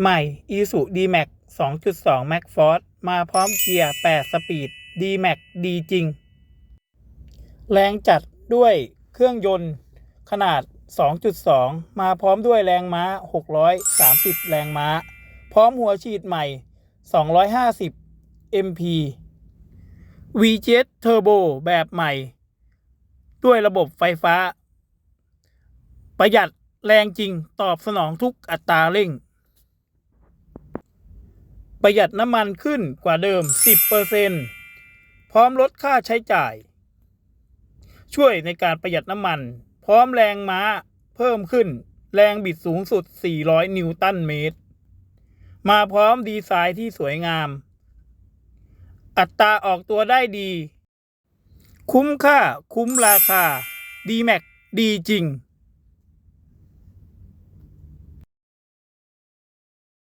ใหม่ Isuzu D-Max 2.2 Max Force มาพร้อมเกียร์ 8 สปีด D-Max ดีจริง แรงจัดด้วยเครื่องยนต์ขนาด 2.2 มาพร้อมด้วยแรงม้า 630 แรงม้า พร้อมหัวฉีดใหม่ 250 MP VJet Turbo แบบใหม่ ด้วยระบบไฟฟ้า ประหยัดแรงจริงตอบสนองทุกอัตราเร่ง ประหยัดน้ำมันขึ้นกว่าเดิม 10%พร้อมลดค่าใช้จ่าย ช่วยในการประหยัดน้ำมัน พร้อมแรงม้าเพิ่มขึ้น แรงบิดสูงสุด 400 นิวตันเมตร มาพร้อมดีไซน์ที่สวยงาม อัตราออกตัวได้ดี คุ้มค่าคุ้มราคา D-Max ดีจริง